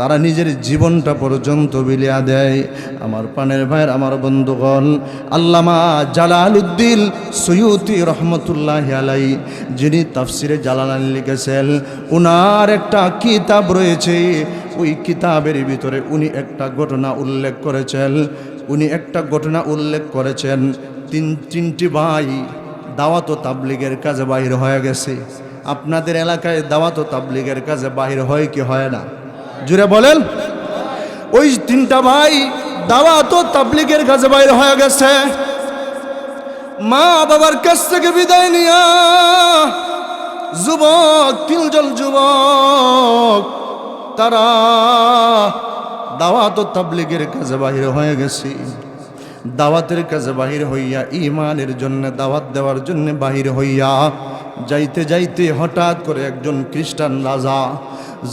তারা নিজের জীবনটা পর্যন্ত বিলিয়া দেয়। আমার পানের ভাইয়ের, আমার বন্ধুগণ, আল্লামা জালাল উদ্দিন সৈয়দি রহমতুল্লাহ আলাই, যিনি তাফসিরে জালালান লিখেছেন, উনার একটা কিতাব রয়েছে। ওই কিতাবের ভিতরে উনি একটা ঘটনা উল্লেখ করেছেন। উনি একটা ঘটনা উল্লেখ করেছেন। তিন, তিনটি ভাই দাওয়াত তাবলিগের কাজে বাহির হয়ে গেছে। আপনাদের এলাকায় দাওয়াত তাবলিগের কাজে বাহির হয় কি হয় না? জুড়ে বলেন, ওই তিনটা ভাই দাওয়া তো তাবলিগের কাজে বাহির হয়ে গেছে। মা বাবার কাছ থেকে বিদায় নিয়া যুবক, তিনজন যুবক, তারা দাওয়াত তাবলিগের কাজে বাহির হয়ে গেছে। দাওয়াতের কাজে বাহির হইয়া ইমানের জন্য দাওয়াত দেওয়ার জন্য বাহির হইয়া যাইতে যাইতে হঠাৎ করে একজন খ্রিস্টান রাজা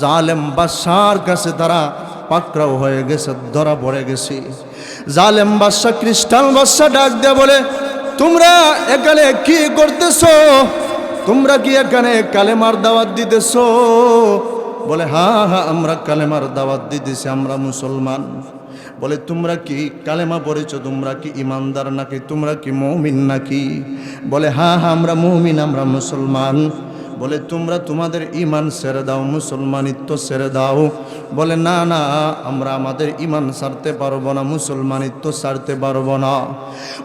জালেম বাদশার কাছে তারা পাকড়াও হয়ে গেছে, ধরা পড়ে গেছে। জালেম বাদশা, খ্রিস্টান বাদশা ডাক দেয়া বলে, তোমরা এখানে কি করতেছো? তোমরা কি এখানে কালেমার দাওয়াত দিতেছ? বলে, হা হা, আমরা কালেমার দাওয়াত দিতেছি, আমরা মুসলমান। বলে, তোমরা কি কালেমা পড়েছো? তোমরা কি ইমানদার নাকি? তোমরা কি মৌমিন নাকি? বলে, হা হা, আমরা মৌমিন, আমরা মুসলমান। বলে, তোমরা তোমাদের ইমান সেরে দাও, মুসলমানিত্ব সেরে দাও। বলে, না না, আমরা আমাদের ইমান সারতে পারব না, মুসলমানিত্ব সারতে পারব না।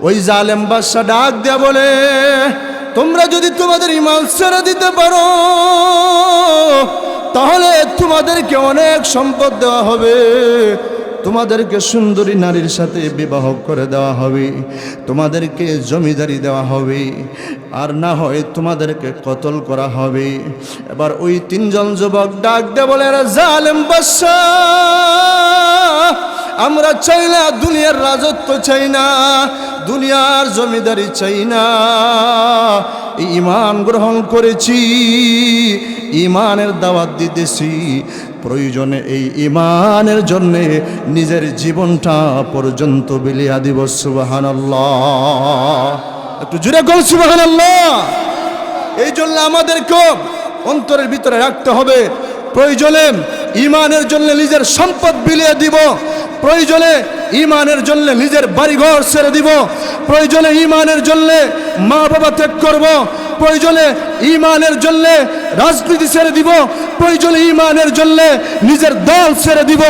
ওই জালেম বাদশা ডাক দেয়া বলে, তোমরা যদি তোমাদের ইমান সেরে দিতে পারো, তাহলে তোমাদেরকে অনেক সম্পদ দেওয়া হবে। তোমাদেরকে সুন্দরী নারীর সাথে বিবাহ করে দেওয়া হবে, তোমাদেরকে জমিদারি দেওয়া হবে, আর না হয় তোমাদেরকে কতল করা হবে। এবার ওই তিনজন যুবক ডাক দে বলে "এরা জালেম বাদশা, আমরা চাই না দুনিয়ার রাজত্ব চাই না, দুনিয়ার জমিদারি চাই না। ইমান গ্রহণ করেছি, ইমানের দাওয়াত দিতেছি প্রয়োজনে এই ইমানের জন্যে নিজের জীবনটা পর্যন্ত বিলিয়া দিব সুবাহান একটু জুড়ে কর সুবাহান এই জন্য আমাদেরকে অন্তরের ভিতরে রাখতে হবে। প্রয়োজনে ইমানের জন্য নিজের সম্পদ বিলিয়ে দিব। প্রয়োজনে ইমানের জন্য নিজের বাড়িঘর ছেড়ে দিব। প্রয়োজনে ইমানের জন্য মা বাবা ত্যাগ করব। প্রয়োজনে ইমানের জন্য রাজনীতি ছেড়ে দিব। প্রয়োজনে ইমানের জন্য নিজের দল ছেড়ে দিব।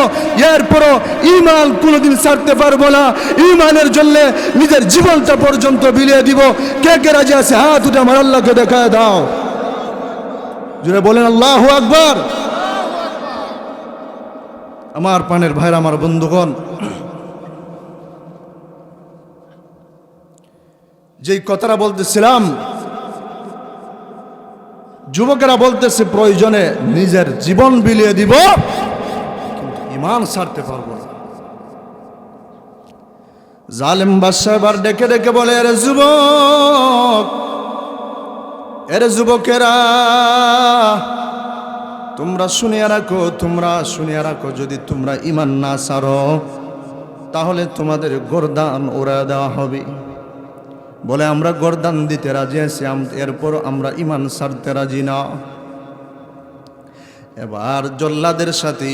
এরপরও ইমান কোনোদিন ছাড়তে পারব না। ইমানের জন্য নিজের জীবনটা পর্যন্ত বিলিয়ে দিব। কে কে রাজি আছে? হাত উঠে আমার আল্লাহকে দেখায় দাও। জুড়ে বলেন, আল্লাহ আকবার। আমার পানের ভাইরা, আমার বন্ধুগণ। যেই কথাটা বলতেছিলাম, যুবকেরা বলতেছে, প্রয়োজনে নিজের জীবন বিলিয়ে দিব, কিন্তু ইমান ছাড়তে পারব না। জালেম বাদশাহ এবার ডেকে ডেকে বলে, এর যুবক, এর যুবকেরা তোমরা শুনিয়া রাখো, তোমরা শুনিয়া রাখো, যদি তোমরা ইমান না ছাড়ো তাহলে তোমাদের গোরদান ওরা দেওয়া হবে। বলে, আমরা গোরদান দিতে রাজি আছি এরপর আমরা ইমান সারতে রাজি না। এবার জল্লাদের সাথে,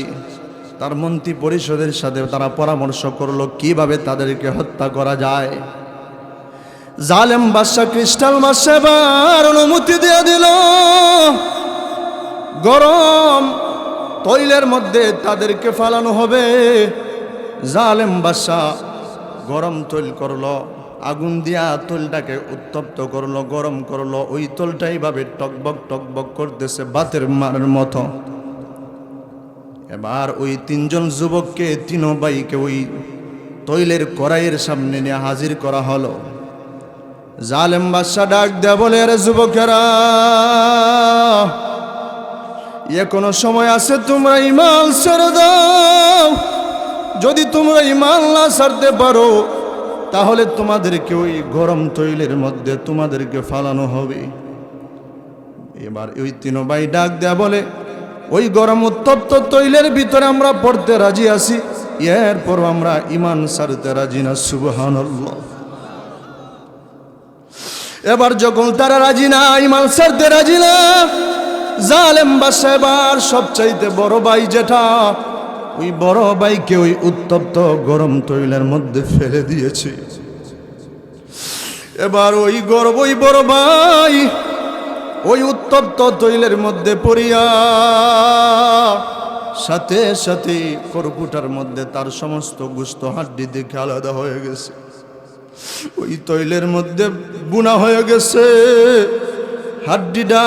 তার মন্ত্রী পরিষদের সাথে তারা পরামর্শ করল, কীভাবে তাদেরকে হত্যা করা যায়। জালেম বাদশা ক্রিস্টাল বাদশা এবার অনুমতি দিয়ে দিল। গরম। তৈলের মধ্যে তাদেরকে ফালানো হবে। জালেম বাদশা গরম তৈল করল, আগুন দিয়া তৈলটাকে উত্তপ্ত করল, গরম করল। ওই তৈলটা এইভাবে টকবক টকবক করতেছে বাতের মারের মতো। এবার ওই তিনজন যুবককে, তিন বাইকে ওই তৈলের কড়াইয়ের সামনে নিয়ে হাজির করা হলো। জালেম বাদশা ডাক দেয়া বলে, আরে যুবকেরা এখনও সময় আছে তোমরা ইমান ছেড়ে দাও। যদি তোমরা ইমান না ছাড়তে পারো, তাহলে তোমাদেরকে ওই গরম তৈলের মধ্যে তোমাদেরকে ফালানো হবে। এবার ওই তিন ভাই ডাক দেয়া বলে, ওই গরম উত্তপ্ত তৈলের ভিতরে আমরা পড়তে রাজি আছি। এরপর আমরা ইমান সারতে রাজি না, সুবহানাল্লাহ। এবার যখন তারা রাজি না ইমান সারতে রাজি না জালেম বাসা এবার সবচাইতে বড় ভাই যেটা, ওই বড় ভাইকে ওই উত্তপ্ত গরম তৈলের মধ্যে ফেলে দিয়েছে। এবার ওই গর্ব, ওই বড় ভাই ওই উত্তপ্ত তৈলের মধ্যে পড়িয়া, সাথে সাথে করকুটার মধ্যে তার সমস্ত গুস্ত হাড্ডি দেখে আলাদা হয়ে গেছে। ওই তৈলের মধ্যে বুনা হয়ে গেছে। হাড্ডিটা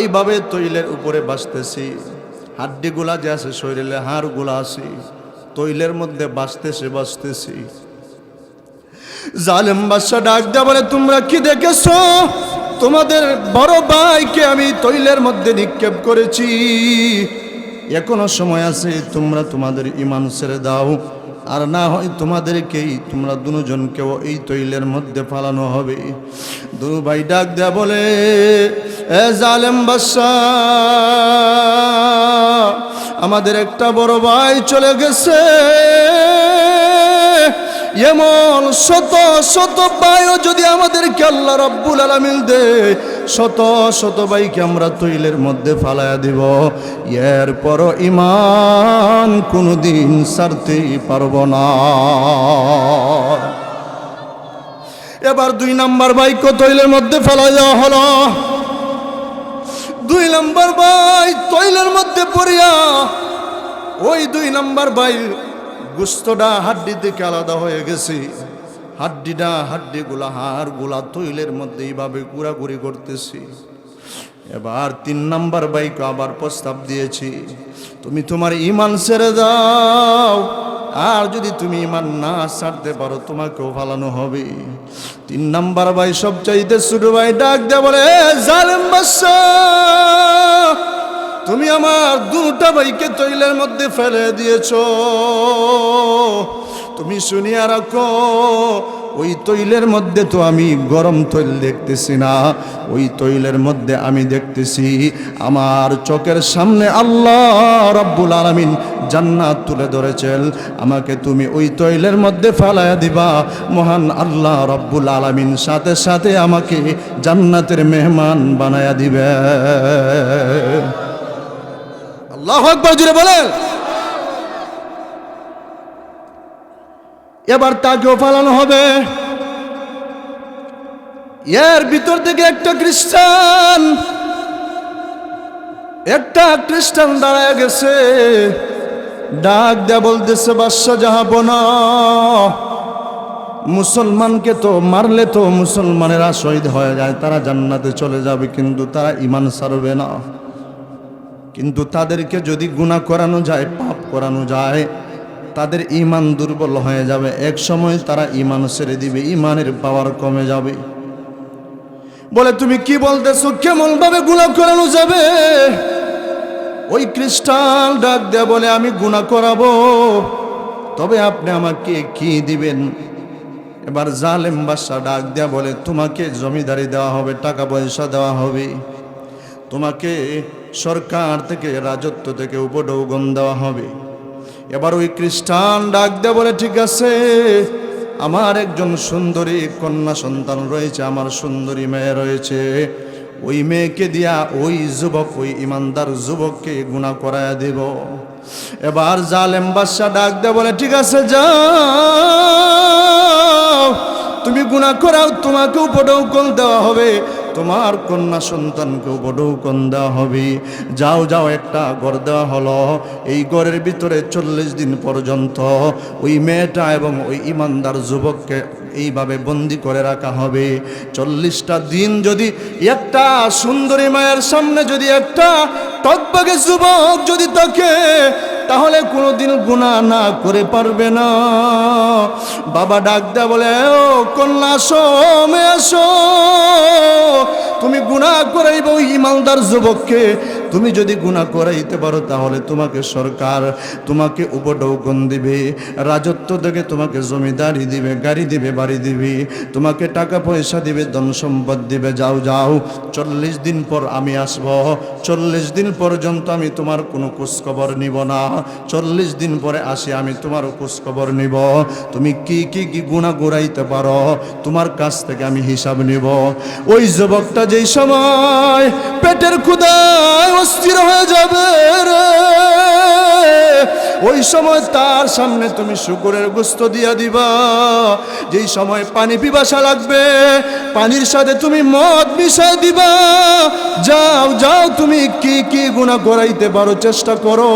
এইভাবে তৈলের উপরে বাঁচতেছি। হাড্ডিগুলা যে আছে শরীরে, হাড়গুলা আছে, তৈলের মধ্যে বাঁচতেছে, বাঁচতেছি। জালেম বাদশা ডাক দেয়া বলে, তোমরা কি দেখেছ? তোমাদের বড় ভাইকে আমি তৈলের মধ্যে নিক্ষেপ করেছি। এখনও সময় আছে, তোমরা তোমাদের ইমান ছেড়ে দাও। আর না হয় তোমাদেরকেই, তোমরা দুজনকেও এই তৈলের মধ্যে ফালানো হবে। দুরু ভাই ডাক দেয়া বলে, এ জালেম বাদশা, আমাদের একটা বড় ভাই চলে গেছে। এমন শত শত ভাইও যদি আমাদেরকে আল্লাহ রব্বুল আলমিন দে শত শত বাইকে আমরা তৈলের মধ্যে ফালায়া দিব। এরপর ইমান কোনোদিন সারতে পারব না। এবার দুই নাম্বার বাইক তৈলের মধ্যে ফেলা দেওয়া হলো। দুই নাম্বার ভাই তৈলের মধ্যে পড়িয়া ওই দুই নাম্বার ভাই গুস্তটা হাড্ডি থেকে আলাদা হয়ে গেছে। হাড্ডিটা হাড্ডিগুলা হাড়গুলা তৈলের মধ্যে এইভাবে ঘোরাঘুরি করতেছি। এবার তিন নাম্বার বাইক আবার প্রস্তাব দিয়েছি, তুমি তোমার ইমান ছেড়ে দাও, আর যদি তুমি ইমান না ছাড়তে পারো, তোমাকেও ফালানো হবে। তিন নাম্বার ভাই সব চাইতে ছোট ভাই ডাক দে বলে, "এ জালেম তুমি আমার দুটা ভাইকে তৈলের মধ্যে ফেলে দিয়েছ। তুমি শুনিয়া রাখো, ওই তৈলের মধ্যে তো আমি গরম তৈল দেখতেছি না, ওই তৈলের মধ্যে আমি দেখতেছি আমার চোখের সামনে আল্লাহ রব্বুল আলমিন জান্নাত তুলে ধরেছেন। আমাকে তুমি ওই তৈলের মধ্যে ফেলাইয়া দিবা, মহান আল্লাহ রব্বুল আলমিন সাথে সাথে আমাকে জান্নাতের মেহমান বানায়া দিবে আল্লাহ জুড়ে বলেন। এবার তাকেও ফালানো হবে। এর ভিতর থেকে একটা খ্রিস্টান একটা খ্রিস্টান দাঁড়ায় গেছে। ডাক দেয়া বলতেছে বাদশা যাহাব না। মুসলমানকে তো মারলে তো মুসলমানেরা শহীদ হয়ে যায়। তারা জান্নাতে চলে যাবে, কিন্তু তারা ইমান সারবে না। কিন্তু তাদেরকে যদি গুণা করানো যায়, পাপ করানো যায় তাদের ইমান দুর্বল হয়ে যাবে। এক সময় তারা ইমান ছেড়ে দিবে ইমানের পাওয়ার কমে যাবে। বলে, তুমি কি বলতেছো? কেমন ভাবে গুণা করানো যাবে? ওই খ্রিস্টান ডাক দেয়া বলে, আমি গুণা করাবো। তবে আপনি আমাকে কি দিবেন? এবার জালেম বাদশা ডাক দেয়া বলে, তোমাকে জমিদারি দেওয়া হবে, টাকা পয়সা দেওয়া হবে। তোমাকে সরকার থেকে, রাজত্ব থেকে উপঢৌকন দেওয়া হবে। এবার ওই খ্রিস্টান ডাক দেয়া বলে, ঠিক আছে, আমার একজন সুন্দরী কন্যা সন্তান রয়েছে, আমার সুন্দরী মেয়ে রয়েছে। ওই মেয়েকে দিয়া ওই যুবক, ওই ইমানদার যুবককে গুণা করায়া দেব। এবার জালেম বাদশা ডাক দেয়া বলে, ঠিক আছে, যাও। তুমি গুণা করাও তোমাকে উপঢৌকন দেওয়া হবে। তোমার কন্যা সন্তানকে উপঢৌকন দেওয়া হবে। যাও যাও, একটা ঘর দেওয়া হলো। এই ঘরের ভিতরে চল্লিশ দিন পর্যন্ত ওই মেয়েটা এবং ওই ইমানদার যুবককে এইভাবে বন্দি করে রাখা হবে। চল্লিশটা দিন যদি একটা সুন্দরী মায়ের সামনে যদি একটা টকবাগে যুবক যদি তাকে তাহলে কোনোদিন গুণা না করে পারবে না। বাবা ডাক দেয়া বলে, ও কন্যা, আসো আসো। তুমি গুণা করাইব ইমানদার যুবককে। তুমি যদি গুণা করাইতে পারো, তাহলে তোমাকে সরকার তোমাকে উপঢৌকন দিবে, রাজত্ব থেকে তোমাকে জমিদারি দিবে, গাড়ি দিবে, বাড়ি দিবে, তোমাকে টাকা পয়সা দিবে, ধন সম্পদ দিবে। যাও যাও, চল্লিশ দিন পর আমি আসব, চল্লিশ দিন পর্যন্ত আমি তোমার কোনো খোঁজখবর নিব না, চল্লিশ দিন পরে আসি আমি তোমার খোঁজখবর নিব। তুমি কি কি কি গুণা গুড়াইতে পারো, তোমার কাছ থেকে আমি হিসাব নিব। ওই যুবকটা যেই সময় পেটের ক্ষুদায় সময় তার সামনে তুমি শুকুরের গোস্ত দিয়া দিবা, যেই সময় পানি পিপাসা লাগবে, পানির সাথে তুমি মদ মিশাই দিবা, যাও যাও, তুমি কি কি গুণা করাইতে পারো চেষ্টা করো।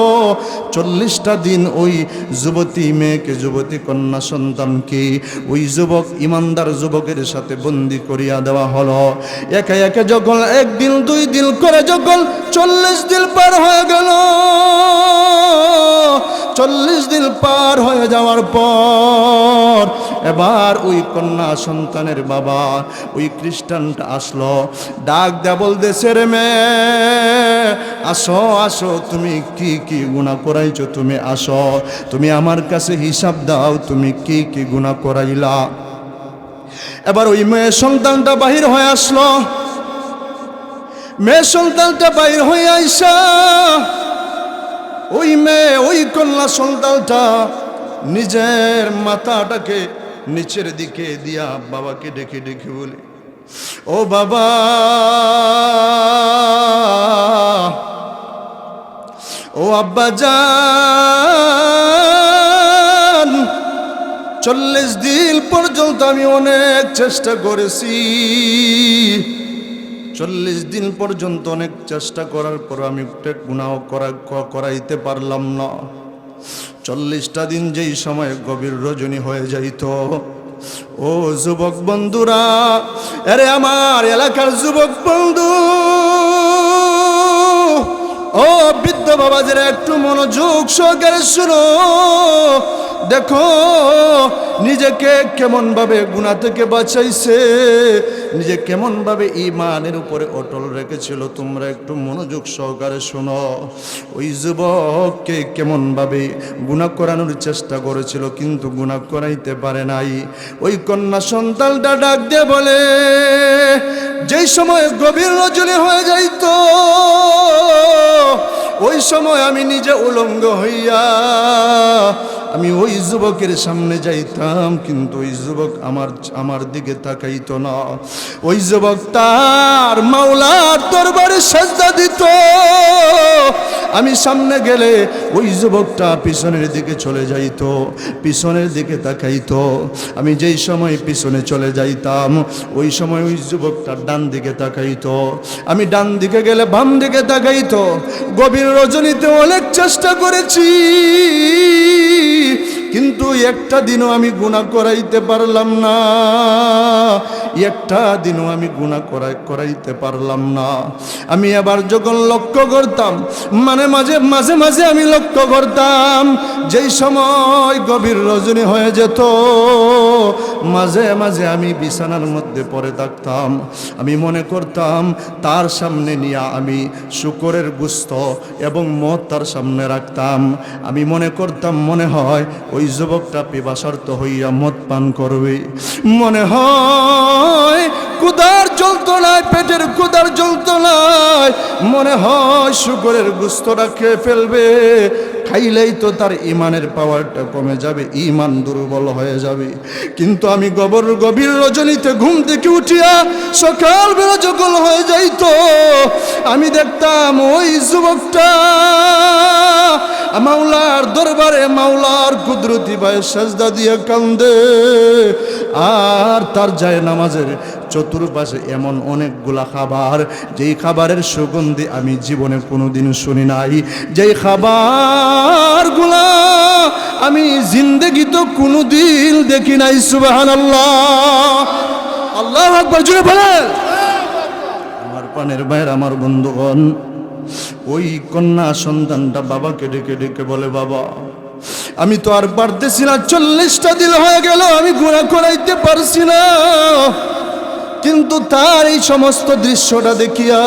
চল্লিশটা দিন ওই যুবতী মেয়েকে, যুবতী কন্যা সন্তানকে ওই যুবক, ইমানদার যুবকের সাথে বন্দি করিয়া দেওয়া হলো। একে একে যখন একদিন, দুই দিন করে যখন চল্লিশ দিন পার হয়ে গেল চল্লিশ দিন পার হয়ে যাওয়ার পর এবার ওই কন্যা সন্তানের বাবা ওই খ্রিস্টানটা আসলো। ডাক দেয়া বলতেছে রে মেয়ে, আসো আসো, তুমি কি কি গুণা করাইছো? তুমি আসো, তুমি আমার কাছে হিসাব দাও, তুমি কি কি গুণা করাইলা? এবার ওই মেয়ে সন্তানটা বাহির হয়ে আসলো। মেয়ে সন্তানটা বাহির হয়ে আইসা ওই মেয়ে, ওই কন্যা সন্তানটা নিজের মাথাটাকে নিচের দিকে দিয়া বাবাকে ডেকে ডেকে বলে, ও বাবা, ও আব্বা যান চল্লিশ দিন পর্যন্ত আমি অনেক চেষ্টা করেছি। চল্লিশ দিন পর্যন্ত অনেক চেষ্টা করার পর আমি গুণাও করা করাইতে পারলাম না। চল্লিশটা দিন যেই সময় গভীর রজনী হয়ে যাইত। ও যুবক বন্ধুরা আরে আমার এলাকার যুবক বন্ধু, ও বৃদ্ধ বাবাদের একটু মনোযোগ সহকারে শুনো। দেখো, নিজেকে কেমন ভাবে গুণা থেকে বাঁচাইছে। নিজে কেমন ভাবে ইমানের উপরে অটল রেখেছিল, তোমরা একটু মনোযোগ সহকারে শোনো। ওই যুবককে কেমন ভাবে গুণা করানোর চেষ্টা করেছিল, কিন্তু গুণা করাইতে পারে নাই। ওই কন্যা সন্তানটা ডাক দিয়ে বলে, যেই সময় গভীর রজনী হয়ে যাইতো ওই সময় আমি নিজে উলঙ্গ হইয়া, আমি ওই যুবকের সামনে যাইতাম, কিন্তু ওই যুবক আমার আমার দিকে তাকাইতো না। ওই যুবক তার মাওলার দরবারে সাজদা দিত। আমি সামনে গেলে ওই যুবকটা পিছনের দিকে চলে যাইতো, পিছনের দিকে তাকাইতো। আমি যেই সময় পিছনে চলে যাইতাম, ওই সময় ওই যুবকটা ডান দিকে তাকাইতো। আমি ডান দিকে গেলে বাম দিকে তাকাইতো। গভীর রজনীতে অনেক চেষ্টা করেছি। কিন্তু একটা দিনও আমি গুণা করাইতে পারলাম না। একটা দিনও আমি গুণা করাই, করাইতে পারলাম না। আমি আবার যখন লক্ষ্য করতাম মানে মাঝে মাঝে মাঝে আমি লক্ষ্য করতাম, যেই সময় গভীর রজনী হয়ে যেত, মাঝে মাঝে আমি বিছানার মধ্যে পড়ে থাকতাম। আমি মনে করতাম, তার সামনে নিয়ে আমি শুকরের গুস্ত এবং মদ তার সামনে রাখতাম। আমি মনে করতাম, মনে হয় ওই যুবকটা পিপাসার্থ হইয়া মদ পান করবে। মনে হয় কুদার যন্ত্রণায় পেটের কুদার যন্ত্রণায় মনে হয় শুকরের গুস্তটা খেয়ে ফেলবে। খাইলেই তো তার ইমানের পাওয়ারটা কমে যাবে, ইমান দুর্বল হয়ে যাবে। কিন্তু আমি গবর গভীর রজনীতে ঘুম থেকে উঠিয়া সকালবেলা যখন হয়ে যাইতো। আমি দেখতাম ওই যুবকটা মাওলার দরবারে, মাওলার কুদরতি ভাই সাজদা দিয়ে কান্দে। আর তার যায় নামাজের চতুর্পাশে এমন অনেকগুলা খাবার, যেই খাবারের সুগন্ধি আমি জীবনে কোনোদিন শুনি নাই। যেই খাবারগুলা আমি জিন্দেগি তো কোনোদিন দেখি নাই সুবাহান আল্লাহ আল্লাহ জুড়ে আমার পানের বাইর আমার বন্ধুগণ, ওই কন্যা সন্তানটা বাবাকে ডেকে ডেকে বলে, বাবা, আমি তো আর পারতেছি না, চল্লিশটা দিন হয়ে গেল, আমি গুণা করাইতে পারছি না। কিন্তু তার এই সমস্ত দৃশ্যটা দেখিয়া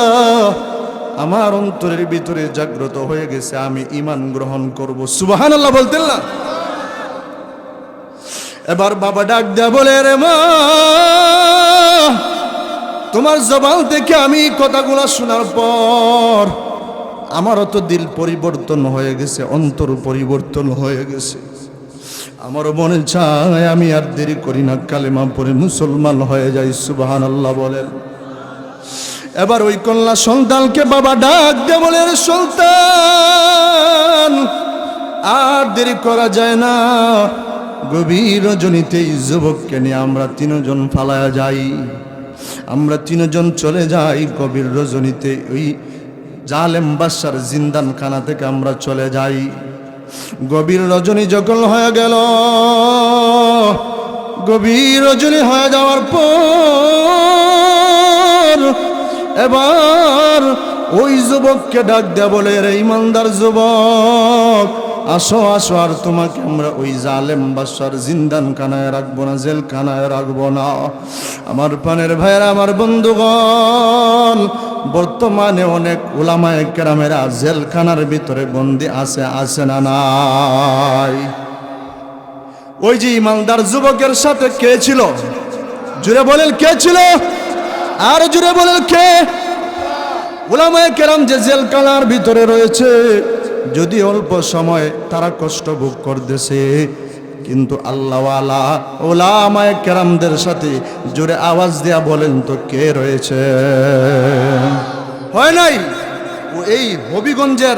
আমার অন্তরের ভিতরে জাগ্রত হয়ে গেছে, আমি ইমান গ্রহণ করব। সুবাহান আল্লাহ বলতেন না? এবার বাবা ডাক দেয়া বলে, রে মা, তোমার জবান থেকে আমি কথাগুলো শোনার পর আমারও তো দিল পরিবর্তন হয়ে গেছে, অন্তর পরিবর্তন হয়ে গেছে। আমারও মনে চায়, আমি আর দেরি করি না। কালেমা পরে মুসলমান হয়ে যাই সুবাহান আল্লাহ বলেন। এবার ওই কন্যা সন্তানকে বাবা ডাক দে বলে সন্তান, আর দেরি করা যায় না। গভীর রজনীতে এই যুবককে নিয়ে আমরা তিনজন ফালায়া যাই। আমরা তিনজন চলে যাই গভীর রজনীতে। ওই জালেম বাসার জিন্দান খানা থেকে আমরা চলে যাই। গভীর রজনী যখন হয়ে গেল, গভীর রজনী হয়ে যাওয়ার পর এবার ওই যুবককে ডাক দেয়া বলে, রে ইমানদার যুবক আসো আসো, আর তোমাকে আমরা ওই জালেম বাসার জিন্দান কানায় রাখব না জেল কানায় রাখব না। আমার পানের ভাইয়েরা, আমার বন্ধুগণ, বর্তমানে অনেক ওলামায় কেরামেরা জেলখানার ভিতরে বন্দি আছে আছে না নাই? ওই যে ইমানদার যুবকের সাথে কে ছিল? জুড়ে বলেন কে ছিল? আর জুড়ে বলেন কে? ওলামায় কেরাম যে জেলখানার ভিতরে রয়েছে যদি অল্প সময় তারা কষ্ট ভোগ করতেছে, কিন্তু আল্লাহওয়ালা, ওলামায় কেরামদের সাথে জোরে আওয়াজ দেয়া বলেন, তো কে রয়েছে? হয় নাই? ও এই হবিগঞ্জের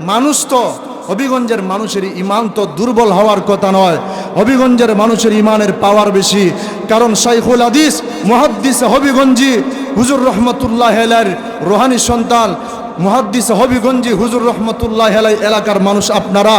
মানুষ তো, হবিগঞ্জের মানুষের ইমান তো দুর্বল হওয়ার কথা নয়। হবিগঞ্জের মানুষের ইমানের পাওয়ার বেশি। কারণ শাইখুল আদিস মুহাদ্দিস হবিগঞ্জি, হুজুর রহমতুল্লাহ হেলার রোহানি সন্তান মুহাদ্দিস হবিগঞ্জি হুজুর রহমতুল্লাহ এলাকার মানুষ আপনারা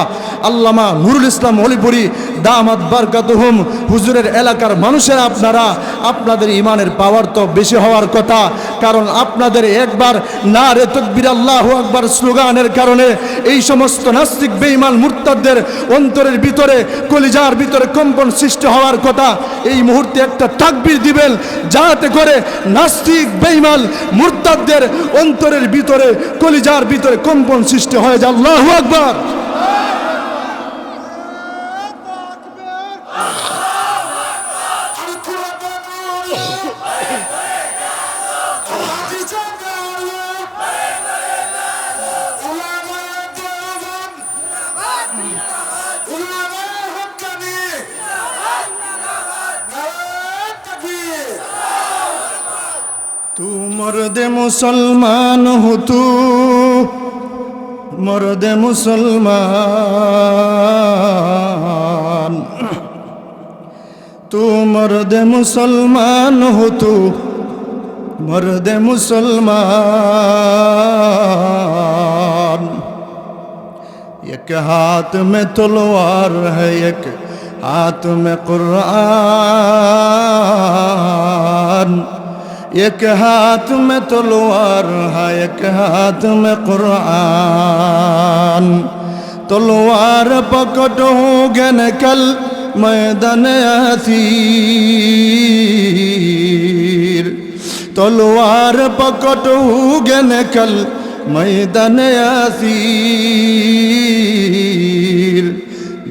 আল্লামা নুরুল ইসলাম হলিপুরি দামাত বারকাতুহুম। হুজুরের এলাকার মানুষের আপনারা, আপনাদের ইমানের পাওয়ার তো বেশি হওয়ার কথা, কারণ আপনাদের একবার না রে তকবির আল্লাহ আকবার স্লোগানের কারণে এই সমস্ত নাস্তিক, বেঈমান, মুরতাদদের অন্তরের ভিতরে, কলিজার ভিতরে কম্পন সৃষ্টি হওয়ার কথা, এই মুহূর্তে একটা তাকবির দিবেন, যাতে করে নাস্তিক, বেঈমান, মুরতাদদের অন্তরের ভিতরে, কলিজার ভিতরে কম্পন সৃষ্টি হয়ে। যায় আল্লাহ আকবার। مرد مسلمان ہو تو مرد مسلمان تو مرد مسلمان ہو تو مرد مسلمان ایک ہاتھ میں تلوار ہے ایک ہاتھ میں قرآن ایک ہاتھ میں تلوار ہے ایک ہاتھ میں قرآن تلوار پکڑوں گے نکل میدان اثیر تلوار پکڑوں گے نکل میدان اثیر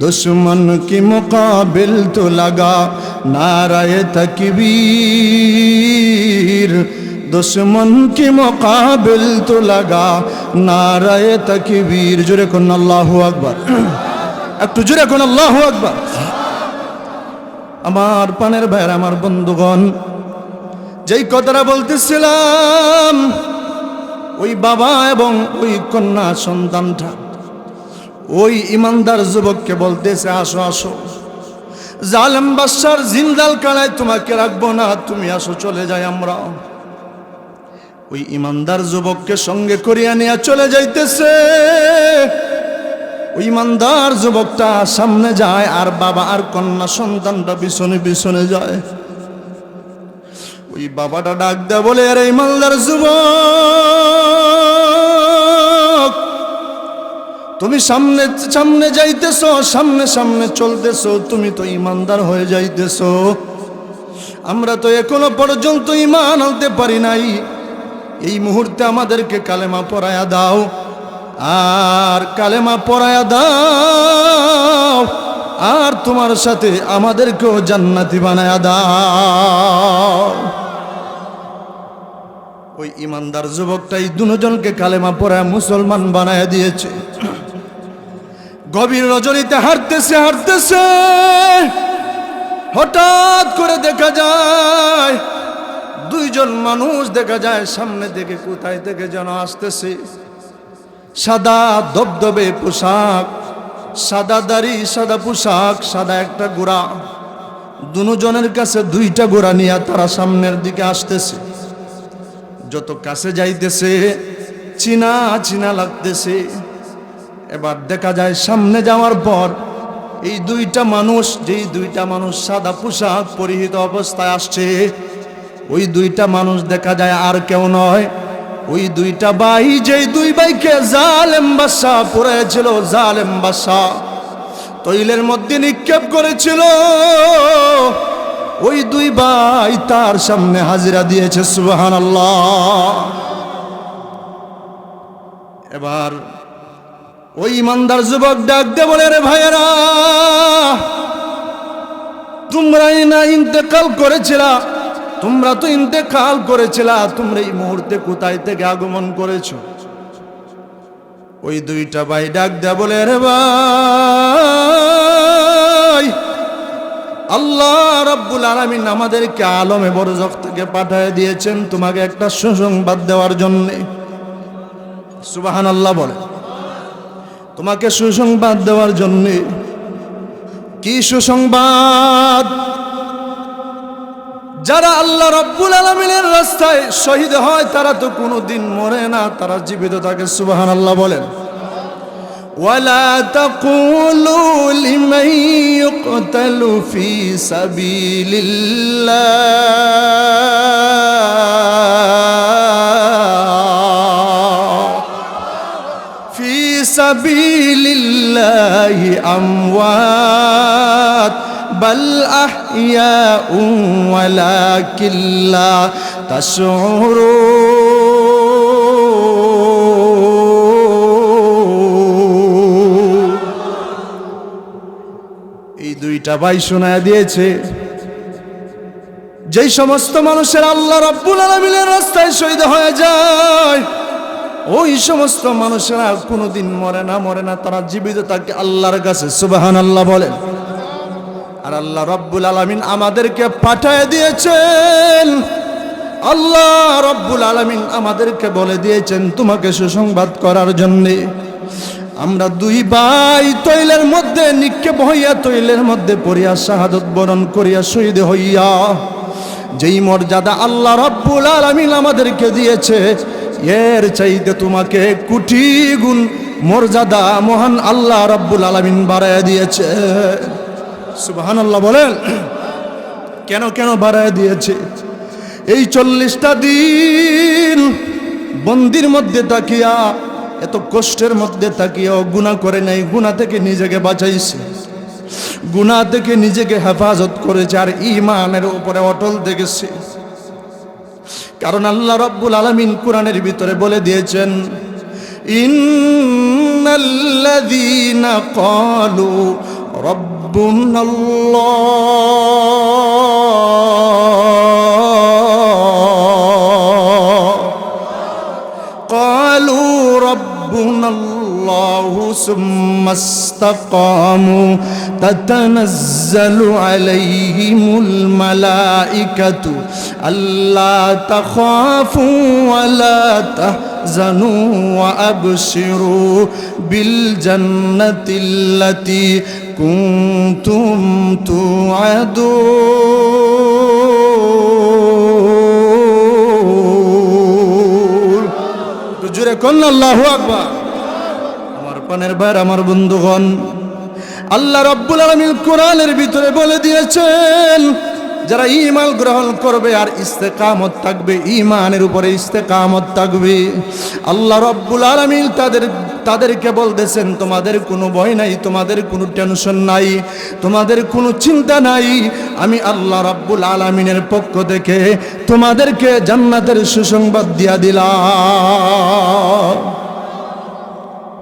دشمن کی مقابل تو لگا نعرہ تکبیر দুশ্মন কি মোকাবিল তো লাগা? নারায় তাকবীর। জুড়ে কোন আল্লাহ আকবর। একটু জুড়ে কোন আল্লাহ আকবার। আমার পানের ভাইয়ের, আমার বন্ধুগণ, যেই কথাটা বলতেছিলাম, ওই বাবা এবং ওই কন্যা সন্তানটা, ওই ইমানদার যুবককে বলতেছে, আসো আসো। জালেম বাসার জিন্দাল কালায় তোমাকে রাখব না, তুমি আসো, চলে যাই আমরা। ওই ইমানদার যুবককে সঙ্গে করিয়া নিয়ে চলে যাইতেছে। ওই ইমানদার যুবকটা সামনে যায়, আর বাবা আর কন্যা সন্তানটা পিছনে পিছনে যায়। ওই বাবাটা ডাক দেয় বলে, আরে ইমানদার যুবক, তুমি সামনে সামনে যাইতেছো, সামনে সামনে চলতেছো, তুমি তো ইমানদার হয়ে যাইতেছো। আমরা তো এখনও পর্যন্ত ইমান আনতে পারি নাই। এই মুহূর্তে আমাদেরকে কালেমা পড়ায়া দাও। আর কালেমা পড়ায়া দাও। আর তোমার সাথে আমাদেরকেও জান্নাতি বানায়া দাও। ওই ইমানদার যুবকটাই দুজনকে কালেমা পড়ায় মুসলমান বানায় দিয়েছে। গভীর রজনীতে হারতেছে হারতেছে হঠাৎ করে দেখা যায় দুইজন মানুষ দেখা যায় সামনে থেকে কোথায় থেকে যেন আসতেছে। সাদা দবদবে পোশাক, সাদা দাড়ি, সাদা পোশাক, সাদা একটা গোড়া। দুজনের কাছে দুইটা গোড়া নিয়ে তারা সামনের দিকে আসতেছে। যত কাছে যাইতেছে, চিনা চিনা লাগতেছে। এবার দেখা যায় সামনে যাওয়ার পর এই দুইটা মানুষ, যেই দুইটা মানুষ সাদা পোশাক পরিহিত অবস্থায় আসছে ওই দুইটা মানুষ দেখা যায় আর কেউ নয়। ওই দুইটা ভাই, যেই দুই ভাইকে জালেম বাসা পড়েছিল জালেম বাসা তৈলের মধ্যে নিক্ষেপ করেছিল। ওই দুই ভাই তার সামনে হাজিরা দিয়েছে সুবাহান এবার ওই ইমানদার যুবক ডাক দে বলে, রে ভাইয়েরা, তোমরাই না ইন্তেকাল করেছিলা। তোমরা তো ইন্তেকাল করেছিলা, তোমরা এই মুহূর্তে কোথায় থেকে আগমন করেছ? ওই দুইটা ভাই ডাক দে বলে রে ভাই, আল্লাহ রব্বুল আলমিন আমাদেরকে আলমে বরজক থেকে পাঠিয়ে দিয়েছেন তোমাকে একটা সুসংবাদ দেওয়ার জন্যে। সুবাহান আল্লাহ বলে। তোমাকে সুসংবাদ দেওয়ার জন্যে কি সুসংবাদ? যারা আল্লাহ রব্বুল আলমিনের রাস্তায় শহীদ হয় তারা তো কোনো দিন মরে না তারা জীবিত থাকে সুবাহান আল্লাহ বলেন ولا تقولوا لمن يقتل في سبيل الله في سبيل الله أموات بل أحياء ولكن لا تشعرون এই দুইটা ভাই শোনায় দিয়েছে যেই সমস্ত মানুষের আল্লাহ রব্বুল আলমিনের রাস্তায় শহীদ হয়ে যায় ওই সমস্ত মানুষেরা কোনোদিন মরে না মরে না তারা জীবিত থাকে আল্লাহর কাছে সুবাহান আল্লাহ বলেন আর আল্লাহ রব্বুল আলমিন আমাদেরকে পাঠায় দিয়েছেন। আল্লাহ রব্বুল আলমিন আমাদেরকে বলে দিয়েছেন তোমাকে সুসংবাদ করার জন্যে। আমরা দুই ভাই তৈলের মধ্যে, নিক্ষেপ হইয়া তৈলের মধ্যে পড়িয়া শাহাদত বরণ করিয়া শহীদ হইয়া। যেই মর্যাদা আল্লাহ রব্বুল আলমিন আমাদেরকে দিয়েছে, এর চাইতে তোমাকে কোটি গুণ মর্যাদা মহান আল্লাহ রব্বুল আলমিন বাড়াইয়া দিয়েছে। আল্লাহ বলেন, কেন কেন বাড়ায় দিয়েছে? এই চল্লিশটা দিন বন্দির মধ্যে তাকিয়া, এত কষ্টের মধ্যে তাকিয়াও গুণা করে নাই গুণা থেকে নিজেকে বাঁচাইছে। গুণা থেকে নিজেকে হেফাজত করেছে আর ইমানের উপরে অটল দেখেছে। কারণ আল্লাহ রব্বুল আলমিন কোরআনের ভিতরে বলে দিয়েছেন, ইন্নাল্লাযীনা ক্বালু ربنا الله. قالوا ربنا الله ثم استقاموا. تتنزل عليهم الملائكة ألا تخافوا ولا تحزنوا وأبشروا بالجنة التي كنتم توعدون তো জোরে কন আল্লাহু আকবার আমার পানের ভাইয়ের আমার বন্ধুগণ আল্লাহ রব্বুল আলমিন কোরআনের ভিতরে বলে দিয়েছেন যারা ইমান গ্রহণ করবে আর ইস্তেকামত থাকবে ইমানের উপরে ইস্তেকামত থাকবে। আল্লাহ রব্বুল আলমিন তাদের, তাদেরকে বলতেছেন, তোমাদের কোনো ভয় নাই, তোমাদের কোনো টেনশন নাই, তোমাদের কোনো চিন্তা নাই। আমি আল্লাহ রব্বুল আলমিনের পক্ষ থেকে তোমাদেরকে জান্নাতের সুসংবাদ দিয়া দিলাম।